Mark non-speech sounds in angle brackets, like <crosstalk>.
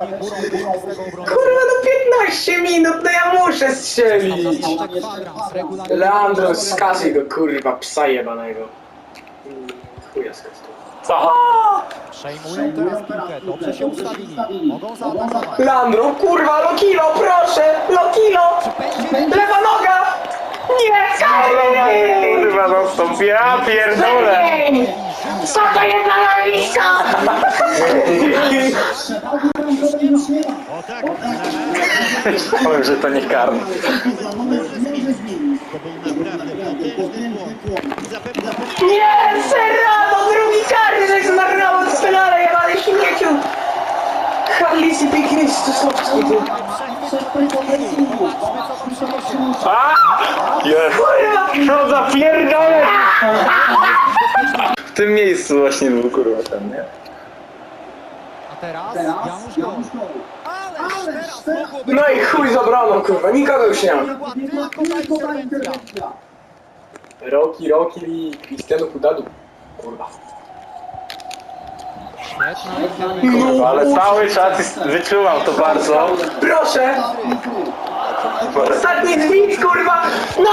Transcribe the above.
Kurwa, no 15 minut, no ja muszę strzelić! Leandro, skasuj go, kurwa, psa jebanego. Mm, Chuja skasuj. Przejmują teraz piłkę, dobrze się ustawili. Mogą zaatakować. Leandro, kurwa, Lokilo, proszę! Lokilo! Będzie Lewa noga! Nie, Skyrim! Kurwa, no stąd ja pierdolę! Co to jest za nazwisko? <laughs> Powiem, że to nie karny. Nie, Serrano, drugi karny, że jest marnował doskonale, jebany śmieciu! Halisi Chrystusowski, ty. A! Jest. Kurwa! No zapierdolę! W tym miejscu właśnie był kurwa ten, nie? A teraz Janusz Gol. Ależ teraz No i chuj z obroną, kurwa, nikogo już nie ma. była tylko ta interwencja. Roki, Roki i Cristiano Pudadu. Kurwa. Świetna Kurwa, ale cały czas wyczuwam to bardzo. Proszę! Ostatni zwit, kurwa! No!